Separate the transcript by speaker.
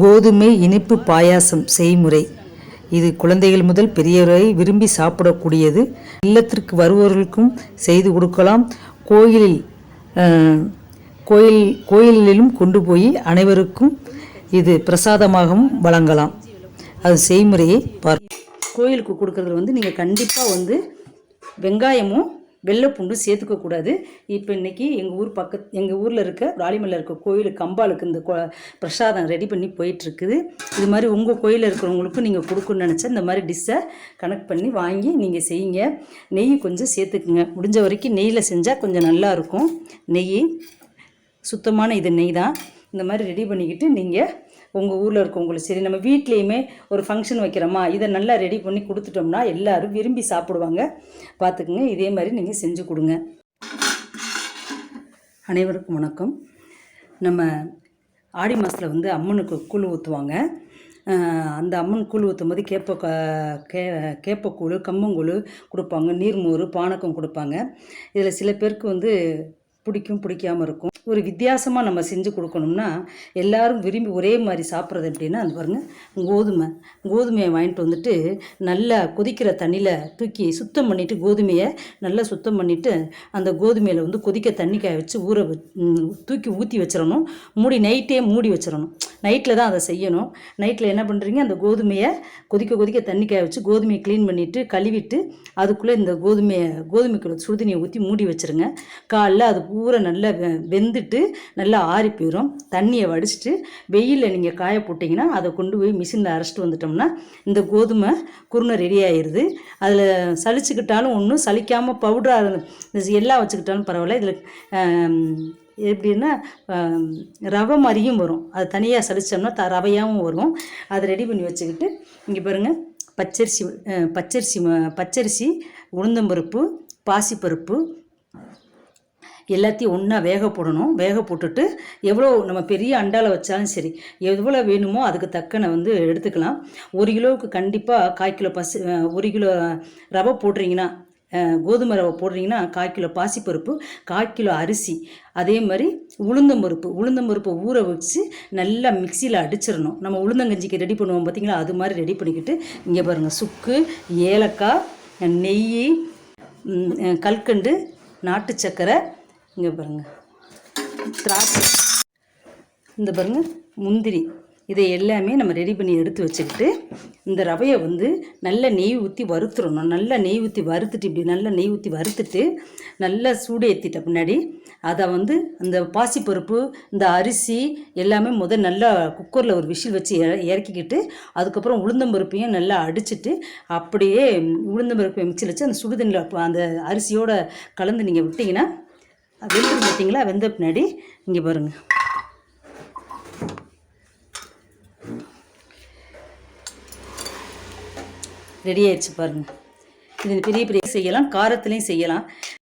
Speaker 1: கோதுமை இனிப்பு பாயாசம் செய்முறை. இது குழந்தைகள் முதல் பெரியவரை விரும்பி சாப்பிடக்கூடியது. இல்லத்திற்கு வருபவர்களுக்கும் செய்து கொடுக்கலாம். கோயிலில் கோயில் கோயிலிலும் கொண்டு போய் அனைவருக்கும் இது பிரசாதமாகவும் வழங்கலாம். அது செய்முறையை பார் கோயிலுக்கு கொடுக்கறதுல வந்து நீங்கள் கண்டிப்பாக வந்து வெங்காயமும் வெள்ளைப்பூண்டு சேர்த்துக்க கூடாது. இப்போ இன்னைக்கு எங்கள் ஊர் பக்கத்து எங்கள் ஊரில் இருக்க ராலிமல்ல இருக்க கோயில் கம்பாலுக்கு இந்த கொ- பிரசாதம் ரெடி பண்ணி போயிட்டுருக்குது. இது மாதிரி உங்கள் கோயிலில் இருக்கிறவங்களுக்கும் நீங்கள் கொடுக்கணும்னு நினச்சா இந்த மாதிரி டிஷ்ஷை கனெக்ட் பண்ணி வாங்கி நீங்கள் செய்யுங்க. நெய் கொஞ்சம் சேர்த்துக்குங்க. முடிஞ்ச வரைக்கும் நெய்யில் செஞ்சால் கொஞ்சம் நல்லாயிருக்கும் நெய் சுத்தமான இது நெய் தான். இந்த மாதிரி ரெடி பண்ணிக்கிட்டு நீங்கள் உங்கள் ஊரில் இருக்கவங்களுக்கு சரி நம்ம வீட்லேயுமே ஒரு ஃபங்க்ஷன் வைக்கிறோமா இதை நல்லா ரெடி பண்ணி கொடுத்துட்டோம்னா எல்லாரும் விரும்பி சாப்பிடுவாங்க. பார்த்துக்குங்க இதே மாதிரி நீங்கள் செஞ்சு கொடுங்க. அனைவருக்கும் வணக்கம். நம்ம ஆடி மாதத்தில் வந்து அம்மனுக்கு கூழ் ஊற்றுவாங்க அந்த அம்மன் கூழ் ஊற்றும் போது கேப்ப க- கே கேப்பக்கூழ் கம்பங்கூழ் கொடுப்பாங்க நீர்மோர் பானகம் கொடுப்பாங்க. இதில் சில பேருக்கு வந்து பிடிக்கும் பிடிக்காம இருக்கும். ஒரு வித்தியாசமாக நம்ம செஞ்சு கொடுக்கணும்னா எல்லாரும் விரும்பி ஒரே மாதிரி சாப்பிட்றது எப்படின்னா அது பாருங்கள் கோதுமை. கோதுமையை வாங்கிட்டு வந்துட்டு நல்லா கொதிக்கிற தண்ணியில் தூக்கி சுத்தம் பண்ணிவிட்டு கோதுமையை நல்லா சுத்தம் பண்ணிவிட்டு அந்த கோதுமையில் வந்து கொதிக்க தண்ணி காய வச்சு ஊற வ தூக்கி ஊற்றி வச்சிடணும். மூடி நைட்டே மூடி வச்சிடணும். நைட்டில் தான் அதை செய்யணும். நைட்டில் என்ன பண்ணுறீங்க அந்த கோதுமையை கொதிக்க கொதிக்க தண்ணி காய வச்சு கோதுமையை க்ளீன் பண்ணிவிட்டு கழுவிட்டு அதுக்குள்ளே இந்த கோதுமையை கோதுமைக்குள்ள சுடுதண்ணியை ஊற்றி மூடி வச்சிருங்க. காலைல அது பூரா நல்லா வெ- வெந்துட்டு நல்லா ஆறி போயிடும் தண்ணியை வடிச்சிட்டு வெயிலில் நீங்கள் காய போட்டிங்கன்னா அதை கொண்டு போய் மிஷினில் அரைச்சிட்டு வந்துட்டோம்னா இந்த கோதுமை குருணை ரெடி ஆயிடுது அதில் சலிச்சுக்கிட்டாலும் ஒன்றும் சலிக்காமல் பவுடராக எல்லாம் வச்சுக்கிட்டாலும் பரவாயில்ல. இதில் எப்படின்னா ரவை மாதிரியும் வரும். அது தனியாக சளிச்சோம்னா த ரவையாகவும் வரும். அதை ரெடி பண்ணி வச்சுக்கிட்டு இங்கே பாருங்கள் பச்சரிசி பச்சரிசி பச்சரிசி உளுந்தம்பருப்பு பாசிப்பருப்பு எல்லாத்தையும் ஒன்றா வேக போடணும். வேக போட்டுட்டு எவ்வளோ நம்ம பெரிய அண்டாவில் வச்சாலும் சரி எவ்வளோ வேணுமோ அதுக்கு தக்கன வந்து எடுத்துக்கலாம். ஒரு கிலோவுக்கு கண்டிப்பாக கால் கிலோ பசி ஒரு கிலோ ரவை போடுறீங்கன்னா கோதுமை ரவை போடுறீங்கன்னா கால் கிலோ பாசிப்பருப்பு கால் கிலோ அரிசி. அதே மாதிரி உளுந்தம்பருப்பு உளுந்தம்பருப்பை ஊற வச்சு நல்லா மிக்சியில் அடிச்சிடணும். நம்ம உளுந்தங்கஞ்சிக்கு ரெடி பண்ணுவோம் பார்த்தீங்களா? அது மாதிரி ரெடி பண்ணிக்கிட்டு இங்கே பாருங்கள் சுக்கு ஏலக்காய் நெய் கல்கண்டு நாட்டு சக்கரை இங்கே பாருங்கள் திராட்சை. இந்த பாருங்க முந்திரி. இதை எல்லாமே நம்ம ரெடி பண்ணி எடுத்து வச்சுக்கிட்டு இந்த ரவையை வந்து நல்ல நெய் ஊற்றி வறுத்துடணும் நல்லா நெய் ஊற்றி வறுத்துட்டு இப்படி நல்லா நெய் ஊற்றி வறுத்துட்டு நல்லா சூடு ஏற்றிட்ட பின்னாடி அதை வந்து அந்த பாசிப்பருப்பு இந்த அரிசி எல்லாமே முதல் நல்லா குக்கரில் ஒரு விஷில் வச்சு இற இறக்கிக்கிட்டு அதுக்கப்புறம் உளுந்தம்பருப்பையும் நல்லா அடிச்சுட்டு அப்படியே உளுந்தம்பருப்பை மிக்சியில் வச்சு அந்த சுடுதண்ணில் அந்த அரிசியோடு கலந்து நீங்கள் விட்டிங்கன்னா வெந்து பார்த்தீங்களா வெந்த பின்னாடி இங்கே பாருங்கள் ரெடி ஆயிடுச்சு பாருங்கள் இது பெரிய பெரிய செய்யலாம். காரத்துலேயும் செய்யலாம்.